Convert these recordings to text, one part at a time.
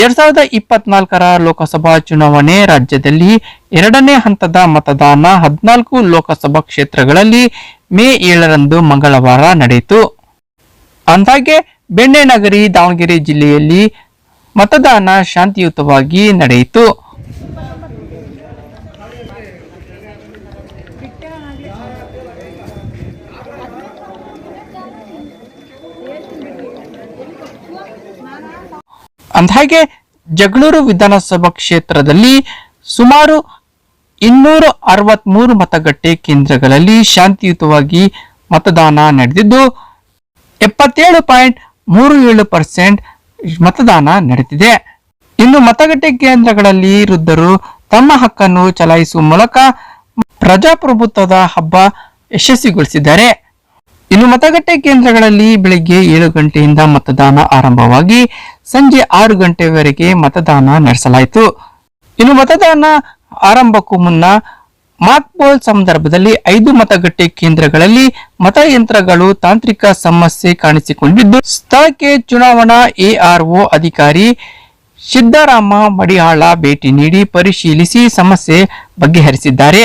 ಎರಡ್ ಸಾವಿರದ ಇಪ್ಪತ್ನಾಲ್ಕರ ಲೋಕಸಭಾ ಚುನಾವಣೆ ರಾಜ್ಯದಲ್ಲಿ ಎರಡನೇ ಹಂತದ ಮತದಾನ ಹದಿನಾಲ್ಕು ಲೋಕಸಭಾ ಕ್ಷೇತ್ರಗಳಲ್ಲಿ ಮೇ ಏಳರಂದು ಮಂಗಳವಾರ ನಡೆಯಿತು. ಅಂದಾಗೆ ಬೆಣ್ಣೆನಗರಿ ದಾವಣಗೆರೆ ಜಿಲ್ಲೆಯಲ್ಲಿ ಮತದಾನ ಶಾಂತಿಯುತವಾಗಿ ನಡೆಯಿತು. ಅಂದಹಾಗೆ ಜಗಳೂರು ವಿಧಾನಸಭಾ ಕ್ಷೇತ್ರದಲ್ಲಿ ಸುಮಾರು ಇನ್ನೂರ ಅರವತ್ಮೂರು ಮತಗಟ್ಟೆ ಕೇಂದ್ರಗಳಲ್ಲಿ ಶಾಂತಿಯುತವಾಗಿ ಮತದಾನ ನಡೆದಿದ್ದು ಎಪ್ಪತ್ತೇಳು ಪಾಯಿಂಟ್ ಮೂರು ಏಳು ಪರ್ಸೆಂಟ್ ಮತದಾನ ನಡೆದಿದೆ. ಇನ್ನು ಮತಗಟ್ಟೆ ಕೇಂದ್ರಗಳಲ್ಲಿ ವೃದ್ಧರು ತಮ್ಮ ಹಕ್ಕನ್ನು ಚಲಾಯಿಸುವ ಮೂಲಕ ಪ್ರಜಾಪ್ರಭುತ್ವದ ಹಬ್ಬ ಯಶಸ್ವಿಗೊಳಿಸಿದ್ದಾರೆ. ಇನ್ನು ಮತಗಟ್ಟೆ ಕೇಂದ್ರಗಳಲ್ಲಿ ಬೆಳಿಗ್ಗೆ ಏಳು ಗಂಟೆಯಿಂದ ಮತದಾನ ಆರಂಭವಾಗಿ ಸಂಜೆ ಆರು ಗಂಟೆವರೆಗೆ ಮತದಾನ ನಡೆಸಲಾಯಿತು. ಇನ್ನು ಮತದಾನ ಆರಂಭಕ್ಕೂ ಮುನ್ನ ಮಾಕ್ಬೋಲ್ ಸಂದರ್ಭದಲ್ಲಿ ಐದು ಮತಗಟ್ಟೆ ಕೇಂದ್ರಗಳಲ್ಲಿ ಮತಯಂತ್ರಗಳು ತಾಂತ್ರಿಕ ಸಮಸ್ಯೆ ಕಾಣಿಸಿಕೊಂಡಿದ್ದು, ಸ್ಥಳಕ್ಕೆ ಚುನಾವಣಾ ಎಆರ್ಒ ಅಧಿಕಾರಿ ಸಿದ್ದರಾಮ ಮಡಿಹಾಳ ಭೇಟಿ ನೀಡಿ ಪರಿಶೀಲಿಸಿ ಸಮಸ್ಯೆ ಬಗೆಹರಿಸಿದ್ದಾರೆ.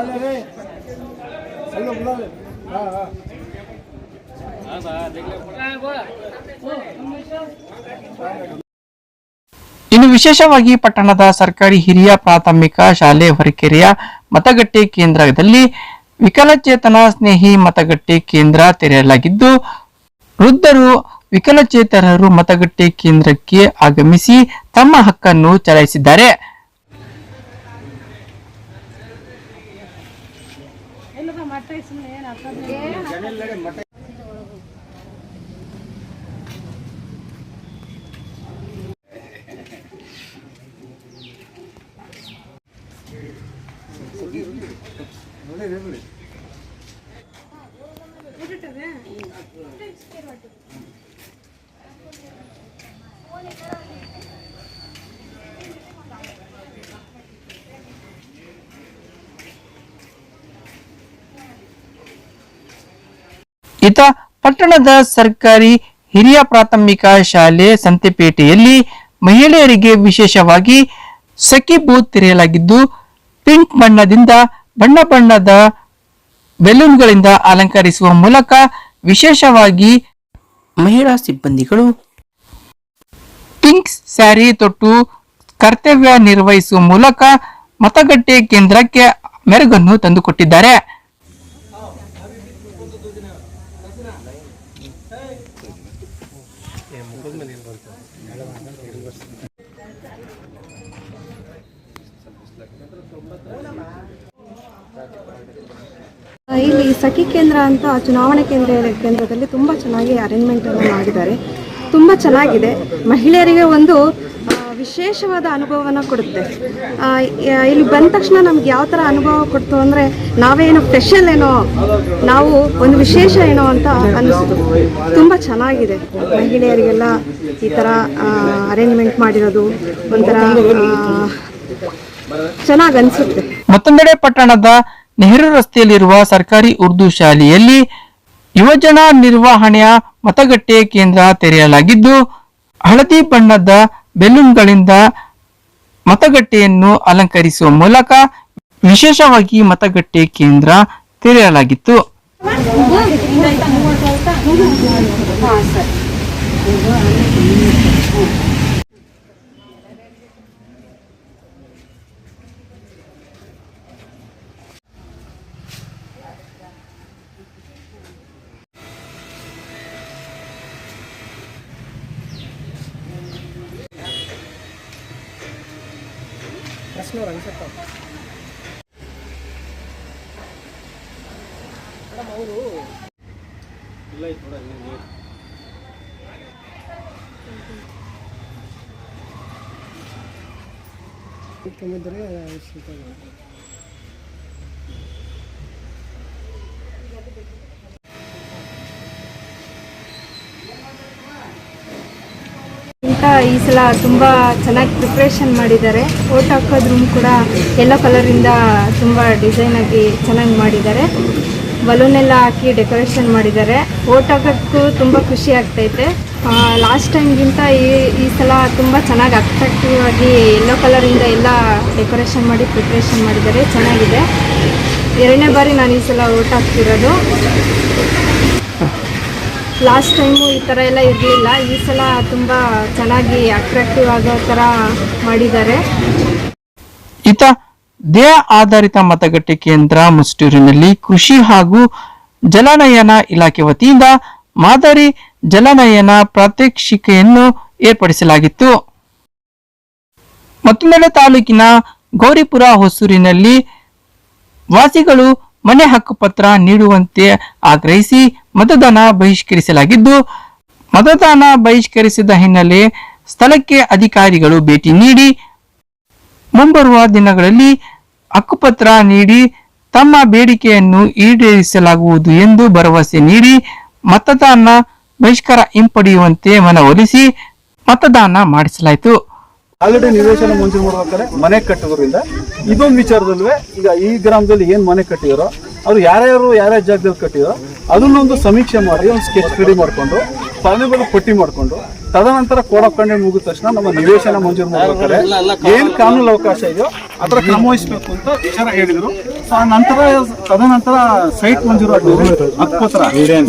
बुला ले रे चलो बुला ले हाँ हाँ ಇನ್ನು ವಿಶೇಷವಾಗಿ ಪಟ್ಟಣದ ಸರ್ಕಾರಿ ಹಿರಿಯ ಪ್ರಾಥಮಿಕ ಶಾಲೆ ಹೊರಕೆರೆಯ ಮತಗಟ್ಟೆ ಕೇಂದ್ರದಲ್ಲಿ ವಿಕಲಚೇತನ ಸ್ನೇಹಿ ಮತಗಟ್ಟೆ ಕೇಂದ್ರ ತೆರೆಯಲಾಗಿದ್ದು ವೃದ್ಧರು ವಿಕಲಚೇತನರು ಮತಗಟ್ಟೆ ಕೇಂದ್ರಕ್ಕೆ ಆಗಮಿಸಿ ತಮ್ಮ ಹಕ್ಕನ್ನು ಚಲಾಯಿಸಿದ್ದಾರೆ ಇತ ಪಟ್ಟಣದ ಸರ್ಕಾರಿ ಹಿರಿಯ ಪ್ರಾಥಮಿಕ ಶಾಲೆ ಸಂತೆಪೇಟೆಯಲ್ಲಿ ಮಹಿಳೆಯರಿಗೆ ವಿಶೇಷವಾಗಿ ಸಖಿ ಬೂತ್ ತೆರೆಯಲಾಗಿದ್ದು, ಪಿಂಕ್ ಬಣ್ಣದಿಂದ ಬಣ್ಣ ಬಣ್ಣದ ಬೆಲೂನ್ಗಳಿಂದ ಅಲಂಕರಿಸುವ ಮೂಲಕ ವಿಶೇಷವಾಗಿ ಮಹಿಳಾ ಸಿಬ್ಬಂದಿಗಳು ಪಿಂಕ್ ಸ್ಯಾರಿ ತೊಟ್ಟು ಕರ್ತವ್ಯ ನಿರ್ವಹಿಸುವ ಮೂಲಕ ಮತಗಟ್ಟೆ ಕೇಂದ್ರಕ್ಕೆ ಮೆರುಗನ್ನು ತಂದುಕೊಟ್ಟಿದ್ದಾರೆ. ಇಲ್ಲಿ ಸಖಿ ಕೇಂದ್ರ ಅಂತ ಚುನಾವಣಾ ಕೇಂದ್ರ ಕೇಂದ್ರದಲ್ಲಿ ತುಂಬ ಚೆನ್ನಾಗಿ ಅರೇಂಜ್ಮೆಂಟ್ ಮಾಡಿದ್ದಾರೆ. ತುಂಬ ಚೆನ್ನಾಗಿದೆ. ಮಹಿಳೆಯರಿಗೆ ಒಂದು ವಿಶೇಷವಾದ ಅನುಭವವನ್ನು ಕೊಡುತ್ತೆ. ಇಲ್ಲಿ ಬಂದ ತಕ್ಷಣ ನಮ್ಗೆ ಯಾವ ಥರ ಅನುಭವ ಕೊಡ್ತು ಅಂದರೆ, ನಾವೇನೋ ಸ್ಪೆಷಲ್ ಏನೋ, ನಾವು ಒಂದು ವಿಶೇಷ ಏನೋ ಅಂತ ಅನ್ನಿಸ್ತು ತುಂಬ ಚೆನ್ನಾಗಿದೆ. ಮಹಿಳೆಯರಿಗೆಲ್ಲ ಈ ಥರ ಅರೇಂಜ್ಮೆಂಟ್ ಮಾಡಿರೋದು. ಒಂಥರ ಚೆನ್ನಾಗ್ ಮತ್ತೊಂದೆಡೆ ಪಟ್ಟಣದ ನೆಹರು ರಸ್ತೆಯಲ್ಲಿರುವ ಸರ್ಕಾರಿ ಉರ್ದು ಶಾಲೆಯಲ್ಲಿ ಯುವಜನ ನಿರ್ವಹಣೆಯ ಮತಗಟ್ಟೆ ಕೇಂದ್ರ ತೆರೆಯಲಾಗಿದ್ದು, ಹಳದಿ ಬಣ್ಣದ ಬೆಲೂನ್ಗಳಿಂದ ಮತಗಟ್ಟೆಯನ್ನು ಅಲಂಕರಿಸುವ ಮೂಲಕ ವಿಶೇಷವಾಗಿ ಮತಗಟ್ಟೆ ಕೇಂದ್ರ ತೆರೆಯಲಾಗಿತ್ತು. Wisnu orang siapa? Ada mau lu? Belai pula ini. Ini kemudian ya Wisnu. ಇಂಥ ಈ ಸಲ ತುಂಬ ಚೆನ್ನಾಗಿ ಪ್ರಿಪ್ರೇಷನ್ ಮಾಡಿದ್ದಾರೆ. ಓಟ್ ಹಾಕೋದ್ ರೂಮ್ ಕೂಡ ಎಲ್ಲೋ ಕಲರಿಂದ ತುಂಬ ಡಿಸೈನ್ ಆಗಿ ಚೆನ್ನಾಗಿ ಮಾಡಿದ್ದಾರೆ. ಬಲೂನ್ ಎಲ್ಲ ಹಾಕಿ ಡೆಕೋರೇಷನ್ ಮಾಡಿದ್ದಾರೆ. ಓಟ್ ಹಾಕೋಕ್ಕೂ ತುಂಬ ಖುಷಿ ಆಗ್ತೈತೆ. ಲಾಸ್ಟ್ ಟೈಮ್ಗಿಂತ ಈ ಈ ಸಲ ತುಂಬ ಚೆನ್ನಾಗಿ ಅಟ್ರಾಕ್ಟಿವ್ ಆಗಿ ಎಲ್ಲೋ ಕಲರಿಂದ ಎಲ್ಲ ಡೆಕೋರೇಷನ್ ಮಾಡಿ ಪ್ರಿಪ್ರೇಷನ್ ಮಾಡಿದ್ದಾರೆ. ಚೆನ್ನಾಗಿದೆ. ಎರಡನೇ ಬಾರಿ ನಾನು ಈ ಸಲ ಓಟ್ ಹಾಕ್ತಿರೋದು. ಲಾಸ್ಟ್ ಟೈಮು ಈ ಥರ ಎಲ್ಲ ಇರಲಿಲ್ಲ. ಈ ಸಲ ತುಂಬ ಚೆನ್ನಾಗಿ ಅಟ್ರಾಕ್ಟಿವ್ ಆಗೋ ಥರ ಮಾಡಿದ್ದಾರೆ. ಈತ ದೇಹ ಆಧಾರಿತ ಮತಗಟ್ಟೆ ಕೇಂದ್ರ ಮುಸ್ಟೂರಿನಲ್ಲಿ ಕೃಷಿ ಹಾಗೂ ಜಲನಯನ ಇಲಾಖೆ ವತಿಯಿಂದ ಮಾದರಿ ಜಲನಯನ ಪ್ರಾತ್ಯಕ್ಷಿಕೆಯನ್ನು ಏರ್ಪಡಿಸಲಾಗಿತ್ತು. ಮತ್ತೊಂದೆಡೆ ತಾಲೂಕಿನ ಗೌರಿಪುರ ಹೊಸೂರಿನಲ್ಲಿ ವಾಸಿಗಳು ಮನೆ ಹಕ್ಕುಪತ್ರ ನೀಡುವಂತೆ ಆಗ್ರಹಿಸಿ ಮತದಾನ ಬಹಿಷ್ಕರಿಸಲಾಗಿದ್ದು, ಮತದಾನ ಬಹಿಷ್ಕರಿಸಿದ ಹಿನ್ನೆಲೆ ಸ್ಥಳಕ್ಕೆ ಅಧಿಕಾರಿಗಳು ಭೇಟಿ ನೀಡಿ, ಮುಂಬರುವ ದಿನಗಳಲ್ಲಿ ಹಕ್ಕುಪತ್ರ ನೀಡಿ ತಮ್ಮ ಬೇಡಿಕೆಯನ್ನು ಈಡೇರಿಸಲಾಗುವುದು ಎಂದು ಭರವಸೆ ನೀಡಿ ಮತದಾನ ಬಹಿಷ್ಕಾರ ಹಿಂಪಡೆಯುವಂತೆ ಮನವೊಲಿಸಿ ಮತದಾನ ಮಾಡಿಸಲಾಯಿತು. ಆಲ್ರೆಡಿ ನಿವೇಶನ ಮಂಜೂರು ಮಾಡ್ಬೇಕಾದ್ರೆ ಮನೆ ಕಟ್ಟೋದ್ರಿಂದ ಇದೊಂದು ವಿಚಾರದಲ್ಲೇ ಈಗ ಈ ಗ್ರಾಮದಲ್ಲಿ ಏನು ಮನೆ ಕಟ್ಟಿದಾರೋ, ಅವ್ರು ಯಾರ್ಯಾರು ಯಾರ್ಯಾರ ಜಾಗದಲ್ಲಿ ಕಟ್ಟಿದಾರೋ, ಅದನ್ನೊಂದು ಸಮೀಕ್ಷೆ ಮಾಡಿ, ಒಂದು ಸ್ಕೆಚ್ ರೆಡಿ ಮಾಡ್ಕೊಂಡು ಫಲಗಳು ಪಟ್ಟಿ ಮಾಡ್ಕೊಂಡು ತದನಂತರ ಕೋಡ್ ಆಫ್ ಕಂಡಕ್ಟ್ ಮುಗಿದ ತಕ್ಷಣ ನಮ್ಮ ನಿವೇಶನ ಮಂಜೂರು ಮಾಡ್ಬೇಕಾದ್ರೆ ಏನ್ ಕಾನೂನು ಅವಕಾಶ ಇದೆಯೋ ಅದರ ಕ್ರಮ ವಹಿಸಬೇಕು ಅಂತ ವಿಚಾರ ಹೇಳಿದ್ರು. ಸೊ ಆ ನಂತರ ತದನಂತರ ಸೈಟ್ ಮಂಜೂರು ಹಕ್ಕುಪತ್ರ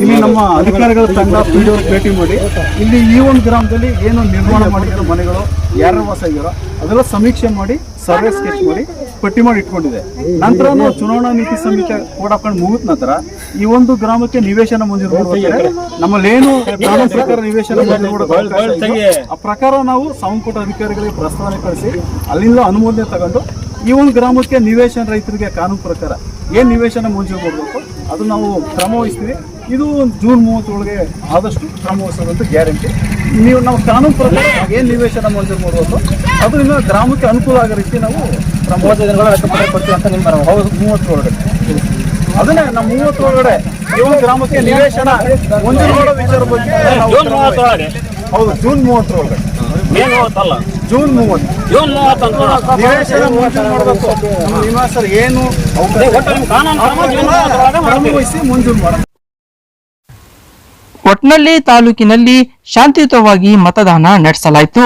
ಇಲ್ಲಿ ನಮ್ಮ ಅಧಿಕಾರಿಗಳ ತಂಡ ಪಿಡಿಒ ಭೇಟಿ ಮಾಡಿ ಇಲ್ಲಿ ಈ ಒಂದು ಗ್ರಾಮದಲ್ಲಿ ಏನು ನಿರ್ಮಾಣ ಮಾಡಿದ್ರು ಮನೆಗಳು ಯಾರ ವಾಸ ಇದೆಯೋ ಅದೆಲ್ಲ ಸಮೀಕ್ಷೆ ಮಾಡಿ ಸರ್ವೆ ಸ್ಕೆಚ್ ಮಾಡಿ ಪಟ್ಟಿ ಮಾಡಿ ಇಟ್ಕೊಂಡಿದೆ. ನಂತರ ನಾವು ಚುನಾವಣಾ ನೀತಿ ಸಮಿತಿ ಕೋಡ್ ಹಾಕೊಂಡು ಮುಗಿದ ನಂತರ ಈ ಒಂದು ಗ್ರಾಮಕ್ಕೆ ನಿವೇಶನ ಮಂಜೂರು ಮಾಡ್ಬೇಕಾದ್ರೆ ನಮ್ಮಲ್ಲಿ ಏನು ಕಾನೂನು ಪ್ರಕಾರ ನಿವೇಶನ ಮಂಜೂರು ಆ ಪ್ರಕಾರ ನಾವು ಸಂಪುಟ ಅಧಿಕಾರಿಗಳಿಗೆ ಪ್ರಸ್ತಾವನೆ ಕಳಿಸಿ ಅಲ್ಲಿಂದ ಅನುಮೋದನೆ ತಗೊಂಡು ಈ ಒಂದು ಗ್ರಾಮಕ್ಕೆ ನಿವೇಶನ ರೈತರಿಗೆ ಕಾನೂನು ಪ್ರಕಾರ ಏನು ನಿವೇಶನ ಮಂಜೂರು ಕೊಡಬೇಕು ಅದು ನಾವು ಕ್ರಮ ವಹಿಸ್ತೀವಿ. ಇದು ಜೂನ್ ಮೂವತ್ತೊಳಗೆ ಆದಷ್ಟು ಕ್ರಮ ವಹಿಸೋದಂತ ಗ್ಯಾರಂಟಿ. ನೀವು ನಾವು ಕಾನೂನು ಪ್ರಕಾರ ಏನು ನಿವೇಶನ ಮಂಜೂರು ಮಾಡಬೇಕು ಅದರಿಂದ ಗ್ರಾಮಕ್ಕೆ ಅನುಕೂಲ ಆಗೋ ರೀತಿ ನಾವು ಮೂವತ್ತು ದಿನಗಳ ಕೊಡ್ತೀವಿ ಅಂತ ನಿಮ್ಮ ಹೌದು ಮೂವತ್ತರೊಳಗಡೆ ಅದನ್ನೇ ನಮ್ಮ ಮೂವತ್ತೊಳಗಡೆ ಗ್ರಾಮಕ್ಕೆ ನಿವೇಶನ ಮಂಜೂರು ಮಾಡೋ ವಿಚಾರ ಬಗ್ಗೆ ಹೌದು ಜೂನ್ ಜೂನ್ ಮೂವತ್ತು. ನಿವೇಶನ ಮಂಜೂರು ಮಾಡಬೇಕು. ನಮ್ಮ ನಿವಾಸರು ಏನು ವಹಿಸಿ ಮಂಜೂರು ಒಟ್ನಲ್ಲಿ ತಾಲೂಕಿನಲ್ಲಿ ಶಾಂತಿಯುತವಾಗಿ ಮತದಾನ ನಡೆಸಲಾಯಿತು.